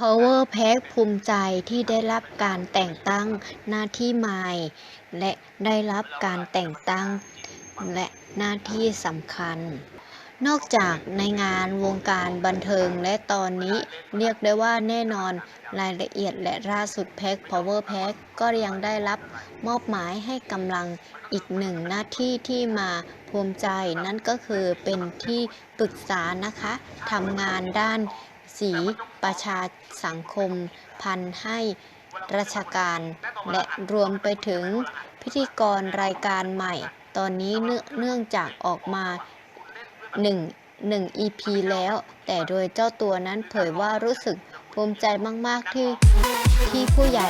Power Pack ภูมิใจที่ได้รับการแต่งตั้งหน้าที่ใหม่ และได้รับการแต่งตั้ง และหน้าที่สำคัญ นอกจากในงานวงการบันเทิงและตอนนี้เรียกได้ว่าแน่นอนรายละเอียดและล่าสุด Pack Power Pack ก็ยังได้รับมอบหมายให้กำลังอีกหนึ่งหน้าที่ที่มาภูมิใจนั่นก็คือเป็นที่ปรึกษานะคะทำงานด้าน สีประชาสังคมพันให้ราชการ และรวมไปถึงพิธีกรรายการใหม่ ตอนนี้เนื่องจากออกมา1 1 EP แล้ว แต่โดยเจ้าตัวนั้นเผยว่ารู้สึกภูมิใจมาก ๆ ที่ที่ผู้ใหญ่